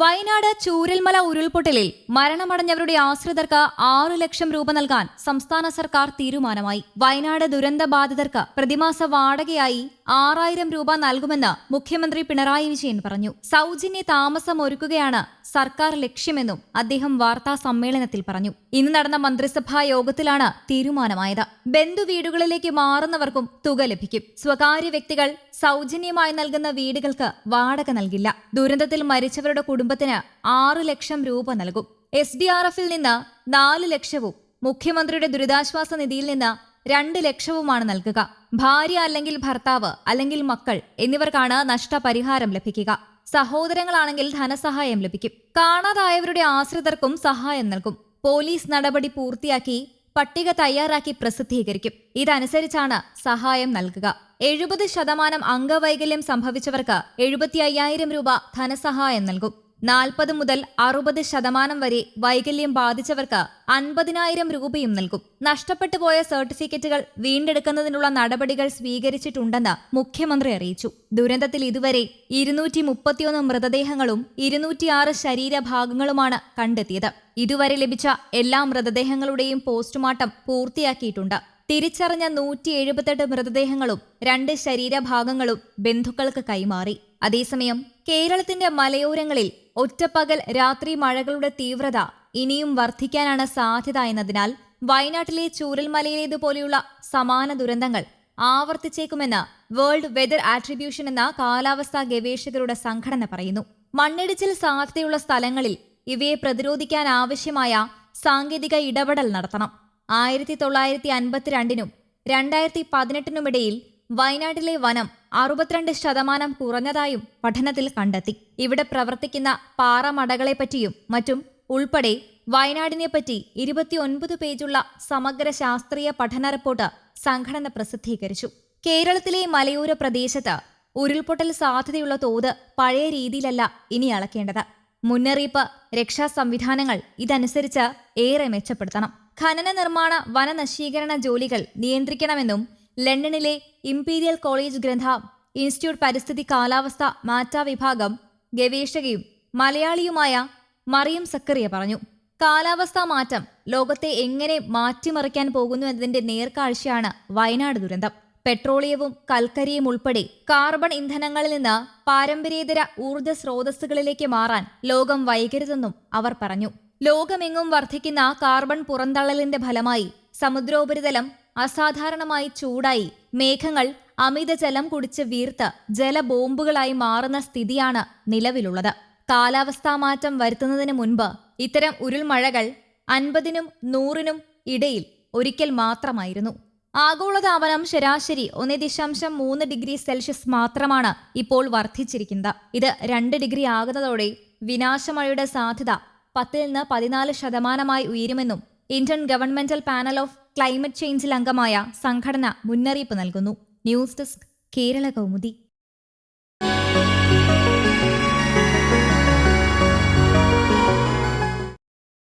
വയനാട് ചൂരൽമല ഉരുൾപൊട്ടലിൽ മരണമടഞ്ഞവരുടെ ആശ്രിതർക്ക് ആറ് ലക്ഷം രൂപ നൽകാൻ സംസ്ഥാന സർക്കാർ തീരുമാനമായി. വയനാട് ദുരന്ത ബാധിതർക്ക് പ്രതിമാസ വാടകയായി ആറായിരം രൂപ നൽകുമെന്ന് മുഖ്യമന്ത്രി പിണറായി വിജയൻ പറഞ്ഞു. സൗജന്യ താമസം ഒരുക്കുകയാണ് സർക്കാർ ലക്ഷ്യമെന്നും അദ്ദേഹം വാർത്താ സമ്മേളനത്തിൽ പറഞ്ഞു. ഇന്ന് നടന്ന മന്ത്രിസഭാ യോഗത്തിലാണ് തീരുമാനമായത്. ബന്ധുവീടുകളിലേക്ക് മാറുന്നവർക്കും തുക ലഭിക്കും. സ്വകാര്യ വ്യക്തികൾ സൗജന്യമായി നൽകുന്ന വീടുകൾക്ക് വാടക നൽകില്ല. ദുരന്തത്തിൽ മരിച്ചവരുടെ കുടുംബത്തിന് ആറ് ലക്ഷം രൂപ നൽകും. എസ് ഡി ആർ എഫിൽ നിന്ന് നാല് ലക്ഷവും മുഖ്യമന്ത്രിയുടെ ദുരിതാശ്വാസ നിധിയിൽ നിന്ന് രണ്ട് ലക്ഷവുമാണ് നൽകുക. ഭാര്യ അല്ലെങ്കിൽ ഭർത്താവ് അല്ലെങ്കിൽ മക്കൾ എന്നിവർക്കാണ് നഷ്ടപരിഹാരം ലഭിക്കുക. സഹോദരങ്ങളാണെങ്കിൽ ധനസഹായം ലഭിക്കും. കാണാതായവരുടെ ആശ്രിതർക്കും സഹായം നൽകും. പോലീസ് നടപടി പൂർത്തിയാക്കി പട്ടിക തയ്യാറാക്കി പ്രസിദ്ധീകരിക്കും. ഇതനുസരിച്ചാണ് സഹായം നൽകുക. എഴുപത് ശതമാനം അംഗവൈകല്യം സംഭവിച്ചവർക്ക് എഴുപത്തി അയ്യായിരം രൂപ ധനസഹായം നൽകും. നാൽപ്പത് മുതൽ അറുപത് ശതമാനം വരെ വൈകല്യം ബാധിച്ചവർക്ക് അൻപതിനായിരം രൂപയും നൽകും. നഷ്ടപ്പെട്ടു പോയ സർട്ടിഫിക്കറ്റുകൾ വീണ്ടെടുക്കുന്നതിനുള്ള നടപടികൾ സ്വീകരിച്ചിട്ടുണ്ടെന്ന് മുഖ്യമന്ത്രി അറിയിച്ചു. ദുരന്തത്തിൽ ഇതുവരെ ഇരുന്നൂറ്റി മുപ്പത്തിയൊന്ന് മൃതദേഹങ്ങളും ഇരുന്നൂറ്റിയാറ് ശരീരഭാഗങ്ങളുമാണ് കണ്ടെത്തിയത്. ഇതുവരെ ലഭിച്ച എല്ലാ മൃതദേഹങ്ങളുടെയും പോസ്റ്റ്മോർട്ടം പൂർത്തിയാക്കിയിട്ടുണ്ട്. തിരിച്ചറിഞ്ഞ നൂറ്റി എഴുപത്തെട്ട് മൃതദേഹങ്ങളും രണ്ട് ശരീരഭാഗങ്ങളും ബന്ധുക്കൾക്ക് കൈമാറി. അതേസമയം കേരളത്തിന്റെ മലയോരങ്ങളിൽ ഒറ്റപ്പകൽ രാത്രി മഴകളുടെ തീവ്രത ഇനിയും വർദ്ധിക്കാനാണ് സാധ്യത എന്നതിനാൽ വയനാട്ടിലെ ചൂരൽമലയിലേതുപോലെയുള്ള സമാന ദുരന്തങ്ങൾ ആവർത്തിച്ചേക്കുമെന്ന് വേൾഡ് വെതർ ആട്രിബ്യൂഷൻ എന്ന കാലാവസ്ഥാ ഗവേഷകരുടെ സംഘടന പറയുന്നു. മണ്ണിടിച്ചിൽ സാധ്യതയുള്ള സ്ഥലങ്ങളിൽ ഇവയെ പ്രതിരോധിക്കാൻ ആവശ്യമായ സാങ്കേതിക ഇടപെടൽ നടത്തണം. ആയിരത്തി തൊള്ളായിരത്തി അൻപത്തിരണ്ടിനും രണ്ടായിരത്തി പതിനെട്ടിനുമിടയിൽ വയനാട്ടിലെ വനം അറുപത്തിരണ്ട് ശതമാനം കുറഞ്ഞതായും പഠനത്തിൽ കണ്ടെത്തി. ഇവിടെ പ്രവർത്തിക്കുന്ന പാറമടകളെപ്പറ്റിയും മറ്റും ഉൾപ്പെടെ വയനാടിനെപ്പറ്റി ഇരുപത്തിയൊൻപത് പേജുള്ള സമഗ്ര ശാസ്ത്രീയ പഠന റിപ്പോർട്ട് സംഘടന പ്രസിദ്ധീകരിച്ചു. കേരളത്തിലെ മലയോര പ്രദേശത്ത് ഉരുൾപൊട്ടൽ സാധ്യതയുള്ള തോത് പഴയ രീതിയിലല്ല ഇനി അളക്കേണ്ടത്. മുന്നറിയിപ്പ് രക്ഷാ സംവിധാനങ്ങൾ ഇതനുസരിച്ച് ഏറെ മെച്ചപ്പെടുത്തണം. ഖനന നിർമ്മാണ വനനശീകരണ ജോലികൾ നിയന്ത്രിക്കണമെന്നും ലണ്ടനിലെ ഇംപീരിയൽ കോളേജ് ഗ്രന്ഥ ഇൻസ്റ്റിറ്റ്യൂട്ട് പരിസ്ഥിതി കാലാവസ്ഥ മാറ്റാ വിഭാഗം ഗവേഷകയും മലയാളിയുമായ മറിയം സക്കറിയ പറഞ്ഞു. കാലാവസ്ഥാ മാറ്റം ലോകത്തെ എങ്ങനെ മാറ്റിമറിക്കാൻ പോകുന്നു എന്നതിന്റെ നേർക്കാഴ്ചയാണ് വയനാട് ദുരന്തം. പെട്രോളിയവും കൽക്കരിയും ഉൾപ്പെടെ കാർബൺ ഇന്ധനങ്ങളിൽ നിന്ന് പാരമ്പര്യേതര ഊർജ സ്രോതസ്സുകളിലേക്ക് മാറാൻ ലോകം വൈകരുതെന്നും അവർ പറഞ്ഞു. ലോകമെങ്ങും വർദ്ധിക്കുന്ന കാർബൺ പുറന്തള്ളലിന്റെ ഫലമായി സമുദ്രോപരിതലം അസാധാരണമായി ചൂടായി. മേഘങ്ങൾ അമിതജലം കുടിച്ച് വീർത്ത് ജലബോംബുകളായി മാറുന്ന സ്ഥിതിയാണ് നിലവിലുള്ളത്. കാലാവസ്ഥാ മാറ്റം വരുത്തുന്നതിന് മുൻപ് ഇത്തരം ഉരുൾമഴകൾ അൻപതിനും നൂറിനും ഇടയിൽ ഒരിക്കൽ മാത്രമായിരുന്നു. ആഗോളതാപനം ശരാശരി ഒന്ന് ദശാംശം മൂന്ന് ഡിഗ്രി സെൽഷ്യസ് മാത്രമാണ് ഇപ്പോൾ വർദ്ധിച്ചിരിക്കുന്നത്. ഇത് രണ്ട് ഡിഗ്രി ആകുന്നതോടെ വിനാശമഴയുടെ സാധ്യത പത്തിൽ നിന്ന് പതിനാല് ശതമാനമായി ഉയരുമെന്നും intergovernmental panel of climate ചേഞ്ചിൽ അംഗമായ സംഘടന മുന്നറിയിപ്പ് നൽകുന്നു. News desk Kerala Kaumudi.